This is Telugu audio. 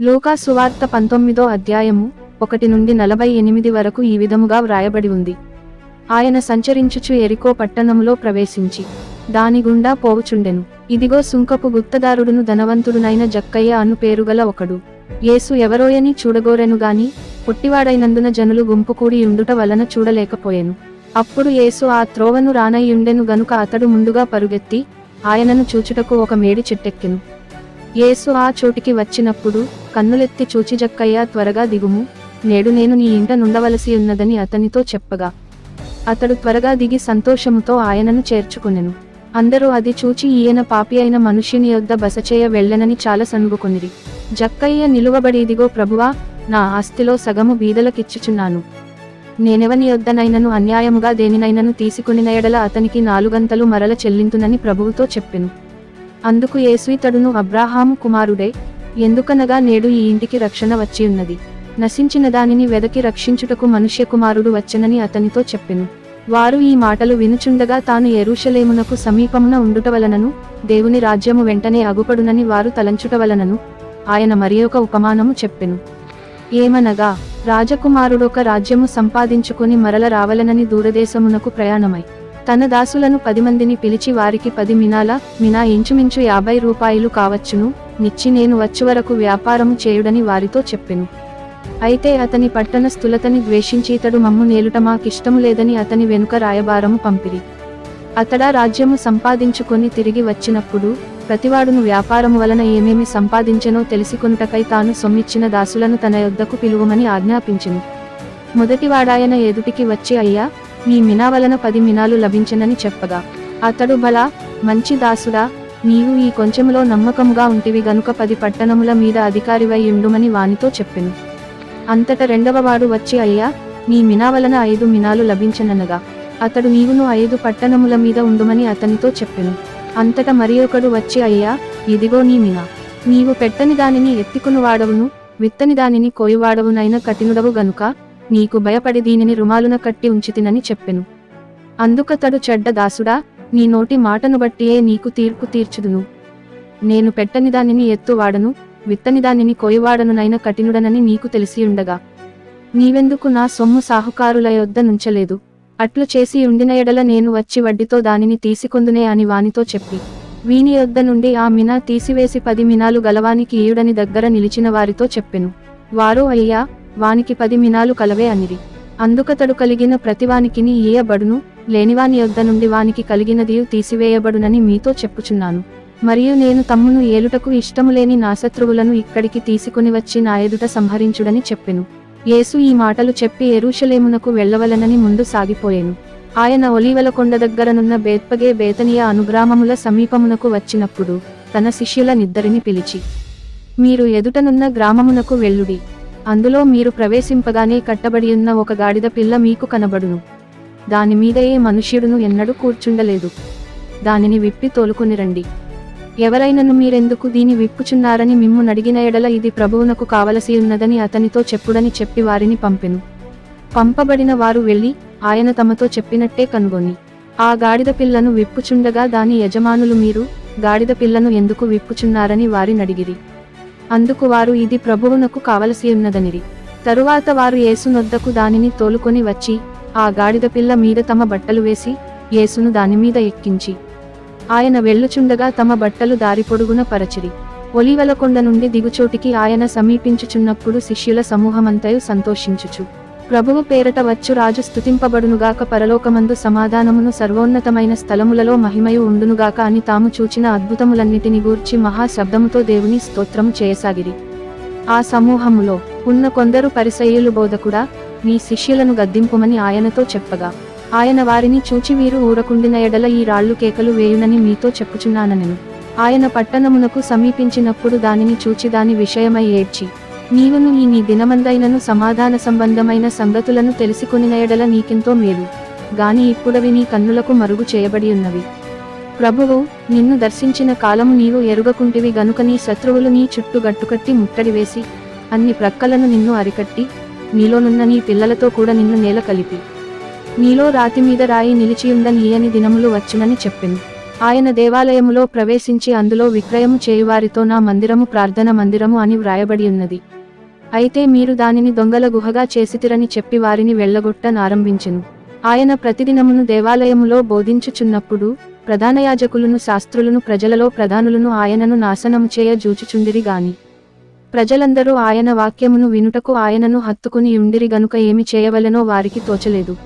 లూకా సువార్త పంతొమ్మిదో అధ్యాయము ఒకటి నుండి నలభై ఎనిమిది వరకు ఈ విధముగా వ్రాయబడి ఉంది. ఆయన సంచరించుచు ఎరికో పట్టణములో ప్రవేశించి దాని గుండా పోవుచుండెను. ఇదిగో సుంకపు గుత్తదారుడును ధనవంతుడునైన జక్కయ్య అను పేరుగల ఒకడు. యేసు ఎవరోయని చూడగోరెను గాని పుట్టివాడైనందున జనులు గుంపు కూడి ఉండుట వలన చూడలేకపోయెను. అప్పుడు యేసు ఆ త్రోవను రానయ్యుండెను గనుక అతడు ముందుగా పరుగెత్తి ఆయనను చూచుటకు ఒక మేడి చెట్టెక్కెను. యేసు ఆ చోటికి వచ్చినప్పుడు కన్నులెత్తి చూచి జక్కయ్య త్వరగా దిగుము. నేడు నేను నీ ఇంట నుండవలసి ఉన్నదని అతనితో చెప్పగా. అతడు త్వరగా దిగి సంతోషముతో ఆయనను చేర్చుకునెను. అందరూ అది చూచి ఈయన పాపి అయిన మనుష్యుని యొద్ద బసచేయ వెళ్ళనని చాలా సనుగుకొనిరి జక్కయ్య నిలువబడి ఇదిగో ప్రభువా నా ఆస్తిలో సగము బీదలకిచ్చుచున్నాను. నేనెవని యొద్దనైనను అన్యాయముగా దేనినైనను తీసుకుని ఎడల అతనికి నాలుగంతలు మరల చెల్లింతునని ప్రభువుతో చెప్పెను. అందుకు యేసుయితడును అబ్రాహాము కుమారుడే ఎందుకనగా నేడు ఈ ఇంటికి రక్షణ వచ్చి ఉన్నది. నశించిన దానిని వెదకి రక్షించుటకు మనుష్య కుమారుడు వచ్చనని అతనితో చెప్పెను. వారు ఈ మాటలు వినుచుండగా తాను ఎరుషలేమునకు సమీపమున ఉండుట వలనను దేవుని రాజ్యము వెంటనే అగుపడునని వారు తలంచుట వలనను ఆయన మరి ఒక ఉపమానము చెప్పెను. ఏమనగా రాజకుమారుడొక రాజ్యము సంపాదించుకుని మరల రావలనని దూరదేశమునకు ప్రయాణమై తన దాసులను పది మందిని పిలిచి వారికి పది మినాల మినా ఇంచుమించు యాభై రూపాయలు కావచ్చును నిచ్చి నేను వచ్చువరకు వ్యాపారము చేయుడని వారితో చెప్పెను. అయితే అతని పట్టణ స్థులతని ద్వేషించి ఇతడు మమ్ము నేలుట మాకిష్టము లేదని అతని వెనుక రాయబారము పంపిరి. అతడా రాజ్యము సంపాదించుకొని తిరిగి వచ్చినప్పుడు ప్రతివాడును వ్యాపారము వలన ఏమేమి సంపాదించెనో తెలిసికొనుటకై తాను సొమ్మిచ్చిన దాసులను తన యొద్దకు పిలువమని ఆజ్ఞాపించెను. మొదటివాడాయన ఎదుటికి వచ్చి అయ్యా మీ మినా వలన పది మినాలు లభించనని చెప్పగా అతడు బలా మంచి దాసుడా నీవు ఈ కొంచెములో నమ్మకముగా ఉంటివి గనుక పది పట్టణముల మీద అధికారివై ఉండుమని వానితో చెప్పెను. అంతట రెండవవాడు వచ్చి అయ్యా నీ మినా వలన ఐదు మినాలు లభించననగా అతడు నీవును ఐదు పట్టణముల మీద ఉండుమని అతనితో చెప్పెను. అంతట మరి ఒకడు వచ్చి అయ్యా ఇదిగో నీ మినా నీవు పెట్టని దానిని ఎత్తికుని వాడవును విత్తని దానిని కోయివాడవునైన కఠినుడవు గనుక నీకు భయపడి దీనిని రుమాలున కట్టి ఉంచితినని చెప్పెను. అందుకతడు చెడ్డ దాసుడా నీ నోటి మాటను బట్టియే నీకు తీర్పు తీర్చుదును. నేను పెట్టని దానిని ఎత్తువాడను విత్తని దానిని కోయివాడనునైన కఠినుడనని నీకు తెలిసి ఉండగా నీవెందుకు నా సొమ్ము సాహుకారుల యొద్ద నుంచలేదు. అట్లు చేసి ఉండిన ఎడల నేను వచ్చి వడ్డీతో దానిని తీసుకొందునే అని వానితో చెప్పి. వీని యొద్ద నుండి ఆ మినా తీసివేసి పది మినాలు గలవానికి ఈయుడని దగ్గర నిలిచిన వారితో చెప్పెను. వారు అయ్యా వానికి పది మినాలు కలవే అనిరి అందుకతడు కలిగిన ప్రతివానికిని ఈయబడును లేనివాని యొద్ద నుండి వానికి కలిగినదియు తీసివేయబడునని మీతో చెప్పుచున్నాను. మరియు నేను తమ్మును ఏలుటకు ఇష్టము లేని నా శత్రువులను ఇక్కడికి తీసుకుని వచ్చి నా ఎదుట సంహరించుడని చెప్పెను. యేసు ఈ మాటలు చెప్పి ఎరుషలేమునకు వెళ్ళవలనని ముందు సాగిపోయాను. ఆయన ఒలీవల కొండ దగ్గరనున్న బేత్పగే బేతనీయ అనుగ్రామముల సమీపమునకు వచ్చినప్పుడు తన శిష్యుల నిద్దరిని పిలిచి మీరు ఎదుటనున్న గ్రామమునకు వెళ్ళుడి. అందులో మీరు ప్రవేశింపగానే కట్టబడియున్న ఒక గాడిద పిల్ల మీకు కనబడును. దాని మీద ఏ మనుష్యుడును ఎన్నడూ కూర్చుండలేదు. దానిని విప్పి తోలుకునిరండి ఎవరైనను మీరెందుకు దీని విప్పుచున్నారని మిమ్ము నడిగిన ఎడల ఇది ప్రభువునకు కావలసి ఉన్నదని అతనితో చెప్పుడని చెప్పి వారిని పంపెను. పంపబడిన వారు వెళ్ళి ఆయన తమతో చెప్పినట్టే కనుగొని ఆ గాడిద పిల్లను విప్పుచుండగా దాని యజమానులు మీరు గాడిద పిల్లను ఎందుకు విప్పుచున్నారని వారినడిగిరి అందుకు వారు ఇది ప్రభువునకు కావలసియున్నదనిరి. తరువాత వారు యేసునొద్దకు దానిని తోలుకొని వచ్చి ఆ గాడిద పిల్ల మీద తమ బట్టలు వేసి యేసును దానిమీద ఎక్కించి. ఆయన వెళ్ళుచుండగా తమ బట్టలు దారి పొడుగున పరచిరి. ఒలివలకొండ నుండి దిగుచోటికి ఆయన సమీపించుచున్నప్పుడు శిష్యుల సమూహమంతయు సంతోషించుచు. ప్రభువు పేరట వచ్చు రాజు స్తుతింపబడునుగాక పరలోకమందు సమాధానమును సర్వోన్నతమైన స్థలములలో మహిమయు ఉండునుగాక అని తాము చూచిన అద్భుతములన్నిటిని గూర్చి మహా శబ్దముతో దేవుని స్తోత్రము చేయసాగిరి. ఆ సమూహములో ఉన్న కొందరు పరిసయ్యులు బోధకుడా నీ శిష్యులను గద్దింపుమని ఆయనతో చెప్పగా ఆయన వారిని చూచి వీరు ఊరకుండిన ఎడల ఈ రాళ్ళు కేకలు వేయునని మీతో చెప్పుచున్నానని ఆయన పట్టణమునకు సమీపించినప్పుడు దానిని చూచి దాని విషయమై ఏడ్చి నీవును ఈ నీ దినమందైనను సమాధాన సంబంధమైన సంగతులను తెలుసుకునినయడల నీకెంతో మేలు. గాని ఇప్పుడవి నీ కన్నులకు మరుగు చేయబడి ఉన్నవి. ప్రభువు నిన్ను దర్శించిన కాలము నీవు ఎరుగకుంటివి గనుక నీ శత్రువులు నీ చుట్టూ గట్టుకట్టి ముట్టడి వేసి అన్ని ప్రక్కలను నిన్ను అరికట్టి నీలోనున్న నీ పిల్లలతో కూడా నిన్ను నేల కలిపి. నీలో రాతి మీద రాయి నిలిచియుండ నీయని దినములు వచ్చునని చెప్పింది. ఆయన దేవాలయములో ప్రవేశించి అందులో విక్రయము చేయువారితో నా మందిరము ప్రార్థన మందిరము అని వ్రాయబడి ఉన్నది. అయితే మీరు దానిని దొంగల గుహగా చేసితిరని చెప్పి వారిని వెళ్ళగొట్ట నారంభించెను. ఆయన ప్రతిదినమును దేవాలయములో బోధించుచున్నప్పుడు ప్రధానయాజకులను శాస్త్రులను ప్రజలలో ప్రధానులను ఆయనను నాశనము చేయ జూచుచుండిరి గాని. ప్రజలందరూ ఆయన వాక్యమును వినుటకు ఆయనను హత్తుకుని ఉండిరి గనుక ఏమి చేయవలెనో వారికి తోచలేదు.